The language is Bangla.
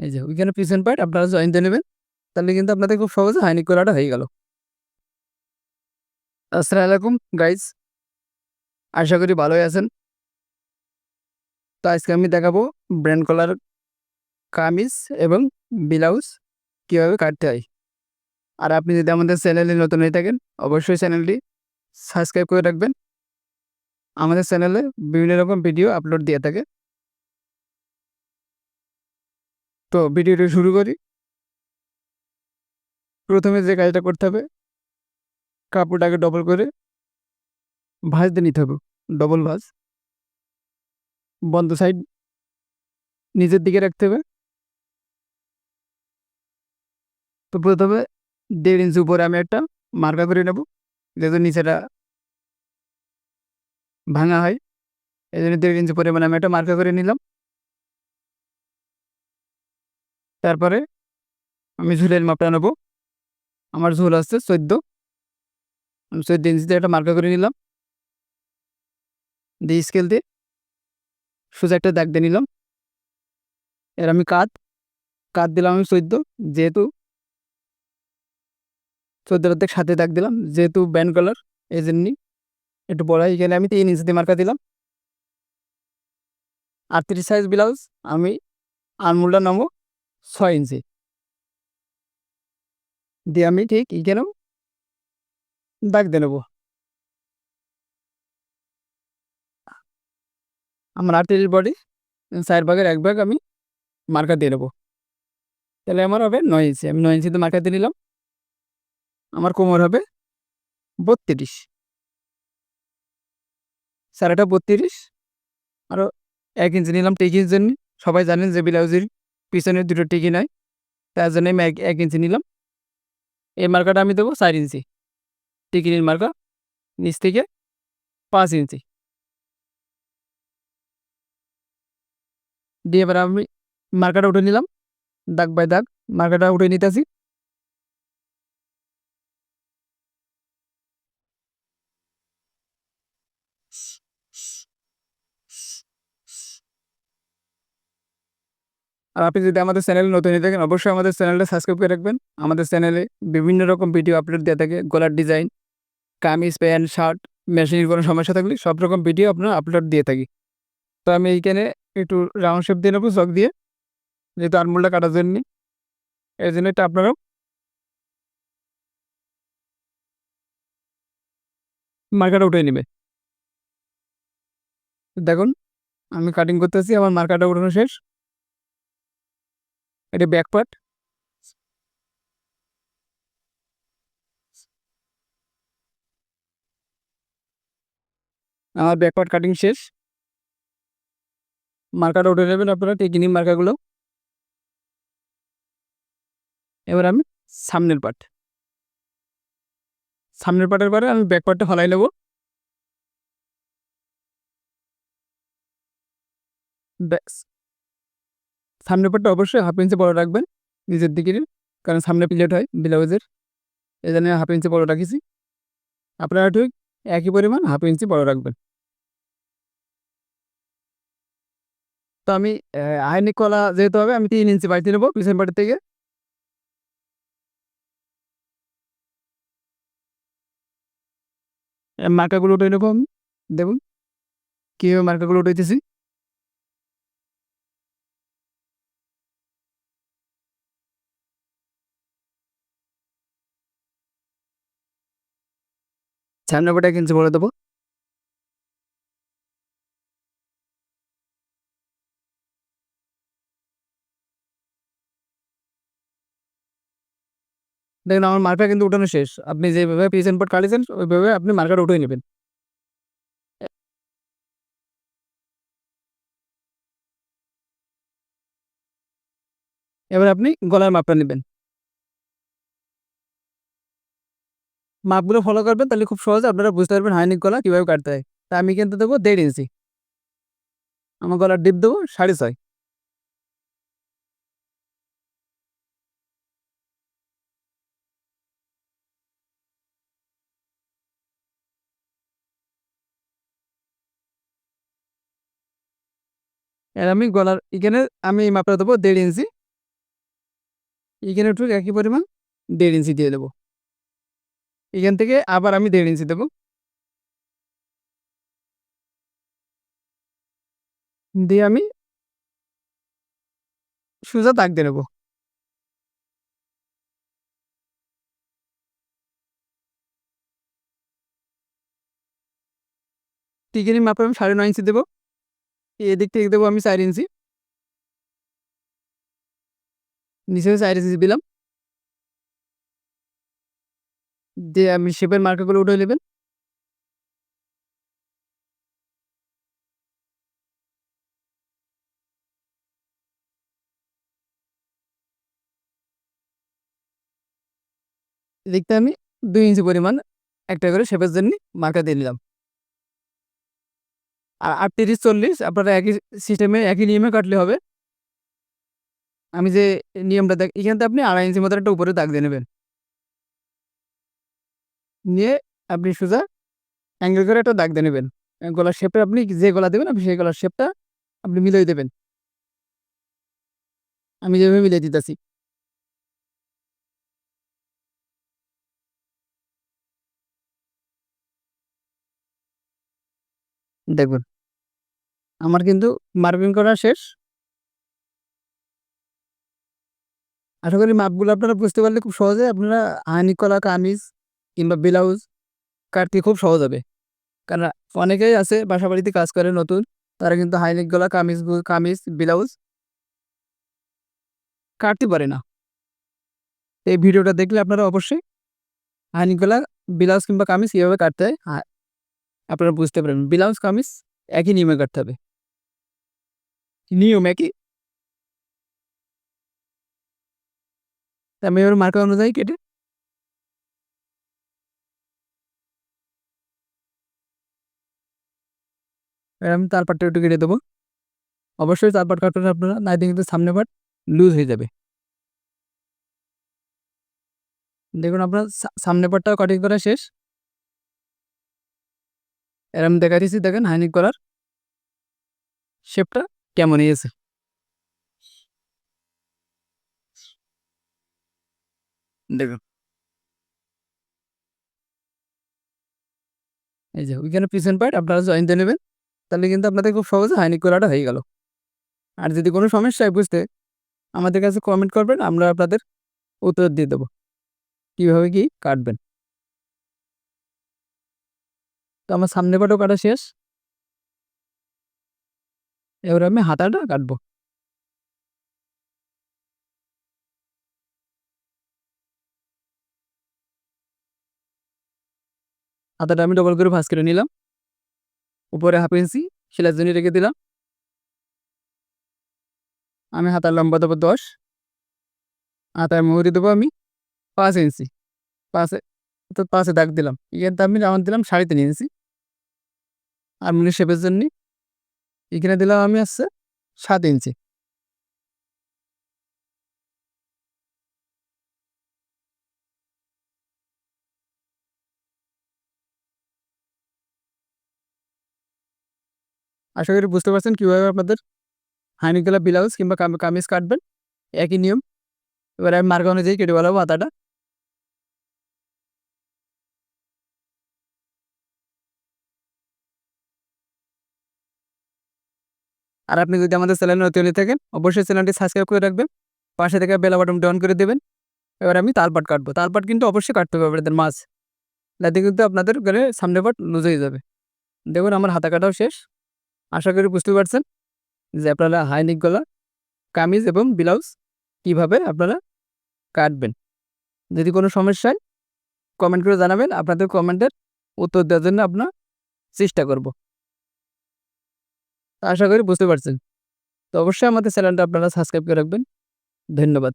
এই যে, ওইখানে পিছন পার্ট আপনারা জয়েন দিয়ে নেবেন। তাহলে কিন্তু আপনাদের খুব সহজে হাইনিক করাটা হয়ে গেল। আসসালামু আলাইকুম গাইজ আশা করি ভালোই আছেন। তো আজকে আমি দেখাবো ব্র্যান্ড কলার কামিজ এবং ব্লাউজ কীভাবে কাটতে হয়। আর আপনি যদি আমাদের চ্যানেলে নতুন হয়ে থাকেন, অবশ্যই চ্যানেলটি সাবস্ক্রাইব করে রাখবেন। আমাদের চ্যানেলে বিভিন্ন রকম ভিডিও আপলোড দিয়ে থাকে। তো ভিডিওটি শুরু করি। প্রথমে যে কাজটা করতে হবে, কাপড়টাকে ডবল করে ভাঁজতে নিতে হবে ডবল ভাঁজ। বন্ধ সাইড নিজের দিকে রাখতে হবে। তো প্রথমে দেড় ইঞ্চি উপরে আমি একটা মার্কা করে নেব, যেহেতু নিচেটা ভাঙা হয়, এই জন্য দেড় ইঞ্চি পরিমাণে আমি একটা মার্কা করে নিলাম। তারপরে আমি ঝুলের মাপটা নেব। আমার ঝুল আসছে চোদ্দ। আমি চোদ্দ ইঞ্চিতে একটা মার্কা করে নিলাম। দিয়ে স্কেল দিয়ে সোজা একটা দাগ দিয়ে নিলাম। এর আমি কাত। কাত দিলাম আমি চোদ্দ। যেহেতু চোদ্দ অর্ধেক সাথে দাগ দিলাম, যেহেতু ব্যান্ড কালার এই জন্যই একটু বড়। হয় এখানে আমি তিন ইঞ্চিতে মার্কা দিলাম। আটত্রিশ সাইজ ব্লাউজ আমি আনমুলটা নামো ছয় ইঞ্চি। দিয়ে আমি ঠিক এখানেও দাগ দিয়ে নেব। আমার আটত্রিশ বডি চার ভাগের এক ভাগ আমি মার্কা দিয়ে নেব। তাহলে আমার হবে নয় ইঞ্চি। আমি নয় ইঞ্চিতে মার্কা দিয়ে নিলাম। আমার কোমর হবে বত্রিশ। সারাটা বত্রিশ। আরও এক ইঞ্চি নিলাম। টিকির জন্য সবাই জানেন যে ব্লাউজের পিছনে দুটো টিকি নয় তার জন্য আমি এক এক ইঞ্চি নিলাম। এই মার্কাটা আমি দেবো চার ইঞ্চি। টিকিনির মার্কা নিচ থেকে পাঁচ ইঞ্চি। দিয়ে এবার আমি মার্কাটা উঠে নিলাম, দাগ বাই দাগ মার্কাটা উঠে নিতেছি। আর আপনি যদি আমাদের চ্যানেলে নতুন হয়ে থাকেন, অবশ্যই আমাদের চ্যানেলটা সাবস্ক্রাইব করে রাখবেন। আমাদের চ্যানেলে বিভিন্ন রকম ভিডিও আপলোড দেওয়া থাকে, গলার ডিজাইন, কামিজ, প্যান্ট, শার্ট, মেশিনের কোনো সমস্যা থাকলে সব রকম ভিডিও আপনার আপলোড দিয়ে থাকি। তো আমি এইখানে একটু রাউন্ড শেপ দিয়ে নেব, চক দিয়ে। যেহেতু আরমোলটা কাটার জন্য। এই জন্য এটা আপনারাও মার্কাটা উঠে নেবে। দেখুন, আমি কাটিং করতেছি, আমার মার্কাটা উঠানো শেষ। এটা ব্যাক পার্ট আমার ব্যাক পার্ট কাটিং শেষ। মার্কাটা উঠে নেবেন আপনারা টেকিনি মার্কাগুলো এবার আমি সামনের পার্ট সামনের পার্টের পরে আমি ব্যাক পার্টটা ফলাই নেব। ব্যাস সামনের পার্টটা অবশ্যই হাফ ইঞ্চি বড় রাখবেন, নিজের দিকে, কারণ সামনে প্লেট হয় ব্লাউজের। এই জন্য হাফ ইঞ্চি বড় রাখিছি। আপনারা ঠিক একই পরিমাণ হাফ ইঞ্চি বড় রাখবেন। তো আমি হাইনিক কলা যেহেতু হবে, আমি তিন ইঞ্চি বাড়িতে নেব পিছন পাটের থেকে। মার্কাগুলো উঠে নেব আমি। দেখুন, কীভাবে মার্কাগুলো উঠাইতেছি। সামনে পাটা এক ইঞ্চি বলে দেবো? দেখুন, আমার মার্কার কিন্তু উঠানো শেষ। আপনি যেভাবে পিছন পট কাটিয়েছেন, ওইভাবে আপনি মার্কার উঠে নেবেন। এবার আপনি গলার মাপটা নেবেন। মাপগুলো ফলো করবেন, তাহলে খুব সহজে আপনারা বুঝতে পারবেন হাইনিক গলা কীভাবে কাটতে হয়। তা আমি কিন্তু দেবো দেড় ইঞ্চি। আমার গলার ডিপ দেবো সাড়ে ছয়। এর আমি গলার এখানে আমি মাপটা দেবো দেড় ইঞ্চি। এখানে একটু একই পরিমাণ দেড় ইঞ্চি দিয়ে দেবো। এখান থেকে আবার আমি দেড় ইঞ্চি দেবো। দিয়ে আমি সোজা দাগ দিয়ে নেব। টিকিনি মাপে আমি সাড়ে নয় ইঞ্চি দেবো। এদিক থেকে দেবো আমি চার ইঞ্চি। নিচে চার ইঞ্চি দিলাম। দিয়ে আমি শেপের মার্কারগুলো উঠে নেবেন। দেখতে আমি দুই ইঞ্চি পরিমাণ একটা করে শেপের জন্য মার্কার দিয়ে নিলাম। আর আটত্রিশ, চল্লিশ আপনারা একই সিস্টেমে, একই নিয়মে কাটলে হবে। আমি যে নিয়মটা দেখ এখানতে আপনি আড়াই ইঞ্চি মতো একটা উপরে দাগ দিয়ে নেবেন। নিয়ে আপনি সোজা অ্যাঙ্গেল করে একটা দাগ দিয়ে নেবেন। গলার শেপে আপনি যে গলা দেবেন, আপনি সেই গলার শেপটা আপনি মিলিয়ে দেবেন। আমি যেভাবে মিলিয়ে দিতেছি। দেখবেন আমার কিন্তু মার্কিং করা শেষ। আশা করি মাপগুলো আপনারা বুঝতে পারলে খুব সহজে আপনারা হানি কলা কামিজ কিংবা ব্লাউজ কাটতে খুব সহজ হবে। কারণ অনেকেই আছে বাসা বাড়িতে কাজ করে নতুন, তারা কিন্তু হাইনেক গলা কামিজ কামিজ, ব্লাউজ কাটতে পারে না। এই ভিডিওটা দেখলে আপনারা অবশ্যই হাইনেক গলা ব্লাউজ কিংবা কামিজ কীভাবে কাটতে হয়। আপনারা বুঝতে পারবেন, ব্লাউজ, কামিজ একই নিয়মে কাটতে হবে। নিয়ম একই। তা আমি এবার মার্কা অনুযায়ী কেটে আমি তার পাটটা একটু কেটে দেবো। অবশ্যই তার পাট কাটবেন আপনারা না কিন্তু সামনে পাট লুজ হয়ে যাবে। দেখুন আপনার সামনে পাটটাও কাটিং করা শেষ। এর আমি দেখা দিচ্ছি দেখেন হাইনিক করার শেপটা কেমন হয়েছে। দেখুন। এই যে, ওইখানে পিছন পার্ট আপনারা জয়েন নেবেন। তাহলে কিন্তু আপনাদের খুব সহজে হাইনিক করাটা হয়ে গেল। আর যদি কোনো সমস্যা হয় বুঝতে, আমাদের কাছে কমেন্ট করবেন, আমরা আপনাদের উত্তর দিয়ে দেবো। কীভাবে কি? কাটবেন। তো আমার সামনে পাটও কাটা শেষ। এবার আমি হাতাটা কাটবো। হাতাটা আমি ডবল করে ভাঁজ করে নিলাম। উপরে হাফ ইঞ্চি, সেলাই জন্য রেখে দিলাম। আমি হাতার লম্বা দেবো দশ হাতায় মুহুরি দেবো আমি পাঁচ ইঞ্চি। পাঁচে তো পাঁচে দাগ দিলাম। এখানে আমি রাউন্ড দিলাম সাড়ে তিন ইঞ্চি। আর মুনি শেপের জন্য এখানে দিলাম আমি আসছে সাত ইঞ্চি। আশা করি বুঝতে পারছেন কীভাবে আপনাদের হাইনিকলা ব্লাউজ কিংবা কামিজ কাটবেন। একই নিয়ম। এবার আমি মার্কা অনুযায়ী কেটে বলাবো আতাটা আর আপনি যদি আমাদের চ্যানেলে নতুন থাকেন, অবশ্যই চ্যানেলটি সাবস্ক্রাইব করে রাখবেন। পাশে থেকে বেলা বাটনটি অন করে দেবেন। এবার আমি তালপাট কাটবো। তালপাট কিন্তু অবশ্যই কাটতে হবে আপনাদের মাছ যাতে কিন্তু আপনাদের গেলে সামনে পাট লুজ হয়ে যাবে। দেখুন, আমার হাতা কাটাও শেষ। আশা করি বুঝতে পারছেন যে আপনারা হাইনিক গলা, কামিজ এবং ব্লাউজ কীভাবে আপনারা কাটবেন। যদি কোনো সমস্যায় কমেন্ট করে জানাবেন। আপনাদের কমেন্টের উত্তর দেওয়ার জন্য আপনার চেষ্টা করব। আশা করি বুঝতে পারছেন। তো অবশ্যই আমাদের চ্যানেলটা আপনারা সাবস্ক্রাইব করে রাখবেন। ধন্যবাদ।